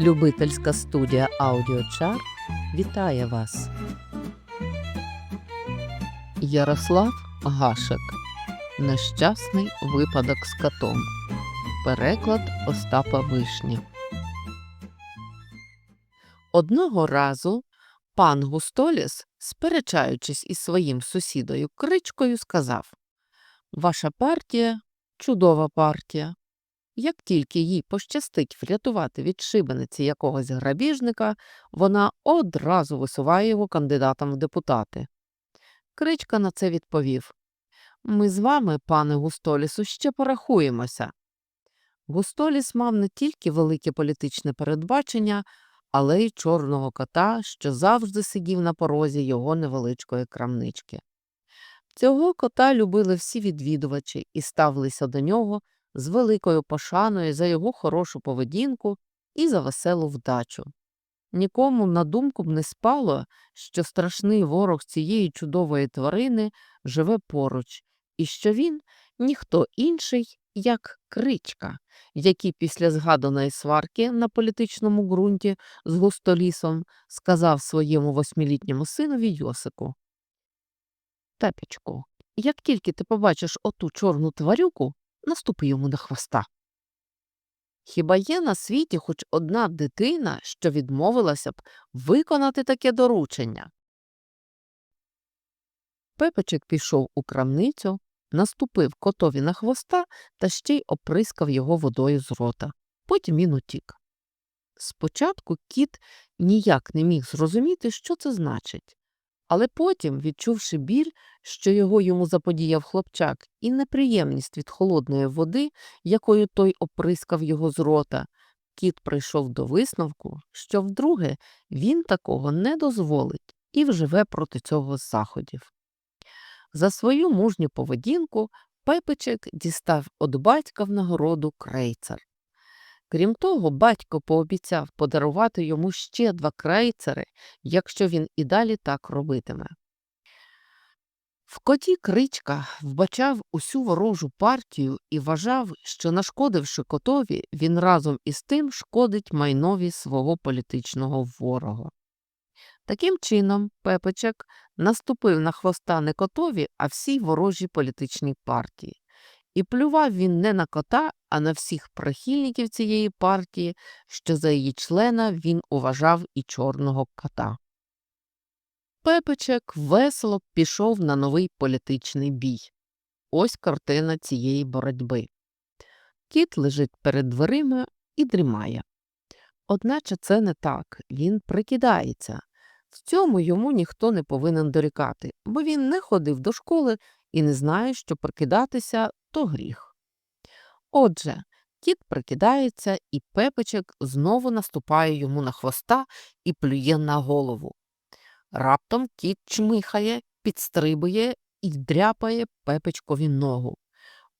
Любительська студія Аудіочар вітає вас. Ярослав Гашек. Нещасний випадок з котом. Переклад Остапа Вишні. Одного разу пан Густоліс, сперечаючись із своїм сусідою кричкою, сказав Ваша партія чудова партія. Як тільки їй пощастить врятувати від шибениці якогось грабіжника, вона одразу висуває його кандидатом в депутати. Кричка на це відповів Ми з вами, пане Густолісу, ще порахуємося. Густоліс мав не тільки велике політичне передбачення, але й чорного кота, що завжди сидів на порозі його невеличкої крамнички. Цього кота любили всі відвідувачі і ставилися до нього з великою пошаною за його хорошу поведінку і за веселу вдачу. Нікому на думку б не спало, що страшний ворог цієї чудової тварини живе поруч, і що він ніхто інший, як кричка, який після згаданої сварки на політичному ґрунті з густолісом сказав своєму восьмилітньому синові Йосику. Тепечку, як тільки ти побачиш оту чорну тварюку, наступи йому на хвоста. Хіба є на світі хоч одна дитина, що відмовилася б виконати таке доручення? Пепечик пішов у крамницю, наступив котові на хвоста та ще й оприскав його водою з рота. Потім він утік. Спочатку кіт ніяк не міг зрозуміти, що це значить. Але потім, відчувши біль, що його йому заподіяв хлопчак, і неприємність від холодної води, якою той оприскав його з рота, кіт прийшов до висновку, що вдруге він такого не дозволить і вживе проти цього заходів. За свою мужню поведінку Пепичик дістав від батька в нагороду крейцер. Крім того, батько пообіцяв подарувати йому ще два крейцери, якщо він і далі так робитиме. В коті кричка вбачав усю ворожу партію і вважав, що, нашкодивши котові, він разом із тим шкодить майнові свого політичного ворога. Таким чином, Пепечек наступив на хвоста не котові, а всій ворожій політичній партії. І плював він не на кота, а на всіх прихильників цієї партії, що за її члена він уважав і чорного кота. Пепечек весело пішов на новий політичний бій. Ось картина цієї боротьби. Кіт лежить перед дверима і дрімає. Одначе це не так, він прикидається. В цьому йому ніхто не повинен дорікати, бо він не ходив до школи і не знає, що прикидатися то гріх. Отже, кіт прикидається, і пепечек знову наступає йому на хвоста і плює на голову. Раптом кіт чмихає, підстрибує і дряпає пепечкові ногу.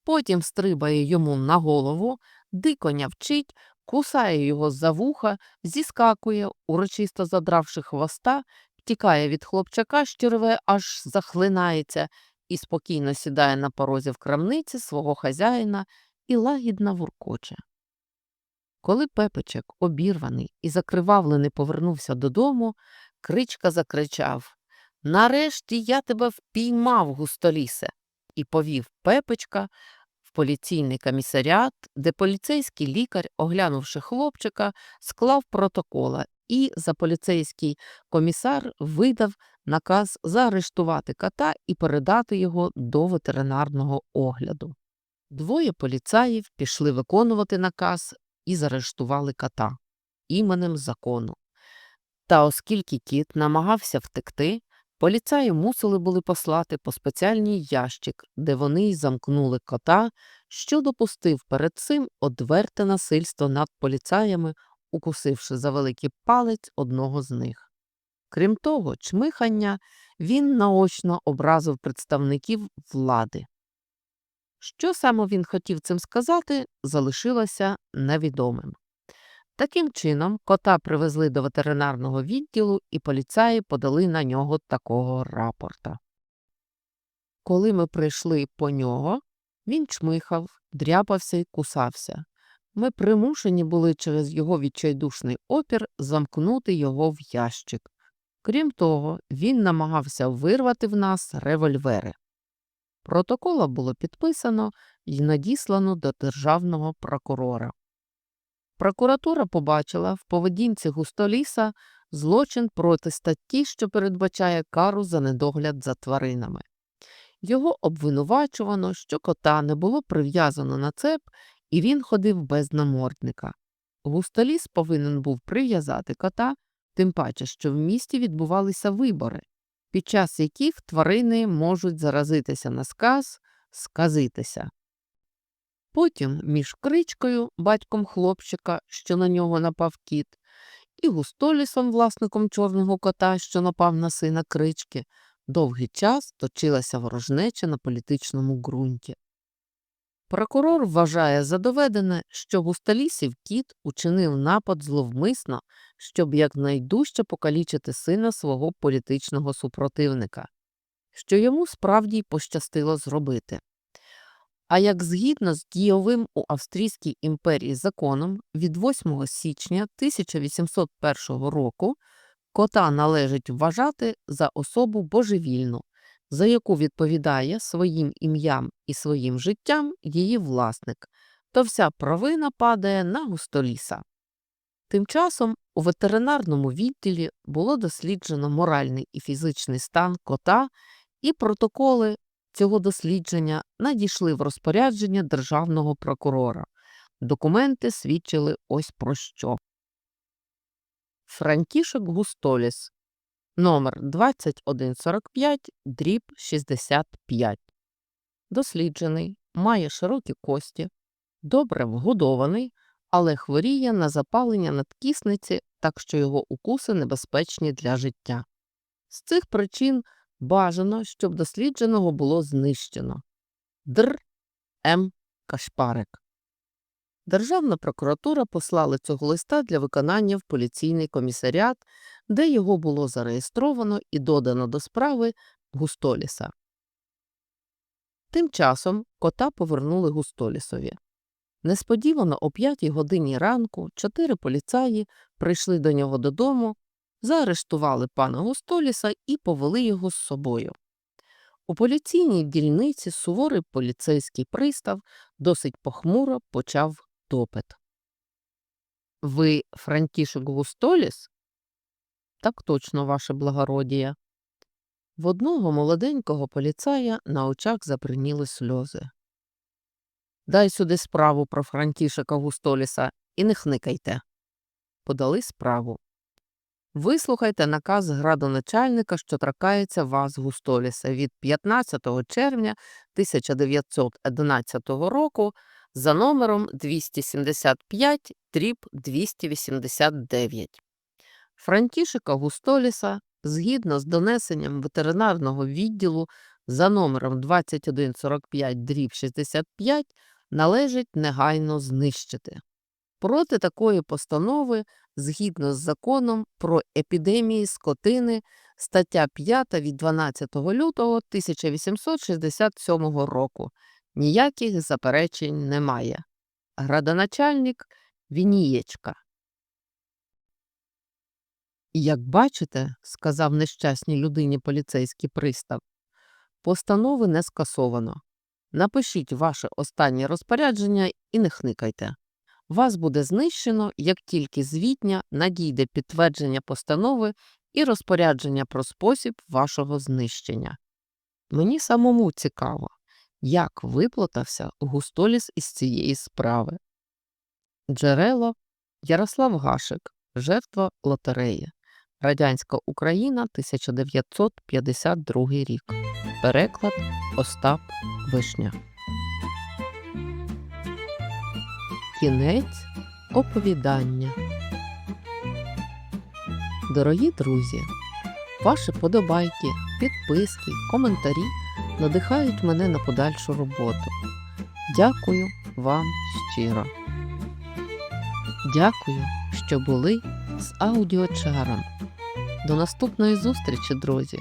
Потім стрибає йому на голову, диконя вчить, кусає його за вуха, зіскакує, урочисто задравши хвоста, втікає від хлопчака, що рве, аж захлинається, і спокійно сідає на порозі в крамниці свого хазяїна і лагідно вуркоче. Коли пепечек, обірваний і закривавлений, повернувся додому, кричка закричав Нарешті я тебе впіймав, густолісе, і повів пепечка в поліційний комісаріат, де поліцейський лікар, оглянувши хлопчика, склав протокола, і за поліцейський комісар видав наказ заарештувати кота і передати його до ветеринарного огляду. Двоє поліцаїв пішли виконувати наказ і заарештували кота іменем закону. Та оскільки кіт намагався втекти, поліцаї мусили були послати по спеціальний ящик, де вони й замкнули кота, що допустив перед цим одверте насильство над поліцаями, укусивши за великий палець одного з них. Крім того, чмихання він наочно образив представників влади. Що саме він хотів цим сказати, залишилося невідомим. Таким чином, кота привезли до ветеринарного відділу, і поліцаї подали на нього такого рапорта. Коли ми прийшли по нього, він чмихав, дряпався і кусався. ми примушені були через його відчайдушний опір замкнути його в ящик. Крім того, він намагався вирвати в нас револьвери. Протокола було підписано і надіслано до державного прокурора. Прокуратура побачила в поведінці Густоліса злочин проти статті, що передбачає кару за недогляд за тваринами. Його обвинувачувано, що кота не було прив'язано на цеп, і він ходив без намордника. Густоліс повинен був прив'язати кота, тим паче, що в місті відбувалися вибори, під час яких тварини можуть заразитися на сказ, сказитися. Потім між кричкою, батьком хлопчика, що на нього напав кіт, і густолісом, власником чорного кота, що напав на сина крички, довгий час точилася ворожнеча на політичному ґрунті. Прокурор вважає за доведене, що густолісів кіт учинив напад зловмисно, щоб якнайдужче покалічити сина свого політичного супротивника, що йому справді й пощастило зробити. А як згідно з дійовим у Австрійській імперії законом від 8 січня 1801 року кота належить вважати за особу божевільну, за яку відповідає своїм ім'ям і своїм життям її власник, то вся провина падає на густоліса. Тим часом у ветеринарному відділі було досліджено моральний і фізичний стан кота, і протоколи цього дослідження надійшли в розпорядження державного прокурора. Документи свідчили ось про що. Франтішек Густоліс номер 2145 дріб 65. Досліджений, має широкі кості, добре вгодований, але хворіє на запалення надкісниці, так що його укуси небезпечні для життя. З цих причин бажано, щоб дослідженого було знищено. Др. М. Кашпарик. Державна прокуратура послала цього листа для виконання в поліційний комісаріат, де його було зареєстровано і додано до справи Густоліса. Тим часом кота повернули Густолісові. Несподівано о п'ятій годині ранку чотири поліцаї прийшли до нього додому, заарештували пана Густоліса і повели його з собою. У поліційній дільниці суворий поліцейський пристав досить похмуро почав допит. Ви Франтішек Густоліс? Так точно, ваше благородіє. В одного молоденького поліцая на очах заприніли сльози. Дай сюди справу про Франтішека Густоліса і не хникайте. Подали справу. Вислухайте наказ градоначальника, що тракається вас Густоліса від 15 червня 1911 року за номером 275 дріб 289. Франтішика Густоліса згідно з донесенням ветеринарного відділу за номером 2145 дріб 65 належить негайно знищити. Проти такої постанови, згідно з законом про епідемії скотини, стаття 5 від 12 лютого 1867 року. Ніяких заперечень немає. Градоначальник Вінієчка. Як бачите, сказав нещасній людині поліцейський пристав, постанови не скасовано. Напишіть ваше останнє розпорядження і не хникайте. Вас буде знищено, як тільки звітня надійде підтвердження постанови і розпорядження про спосіб вашого знищення. Мені самому цікаво, як виплатався Густоліс із цієї справи. Джерело Ярослав Гашик, жертва лотереї. Радянська Україна, 1952 рік. Переклад Остап Вишня. Кінець оповідання. Дорогі друзі, ваші подобайки, підписки, коментарі надихають мене на подальшу роботу. Дякую вам щиро. Дякую, що були з аудіочаром. До наступної зустрічі, друзі!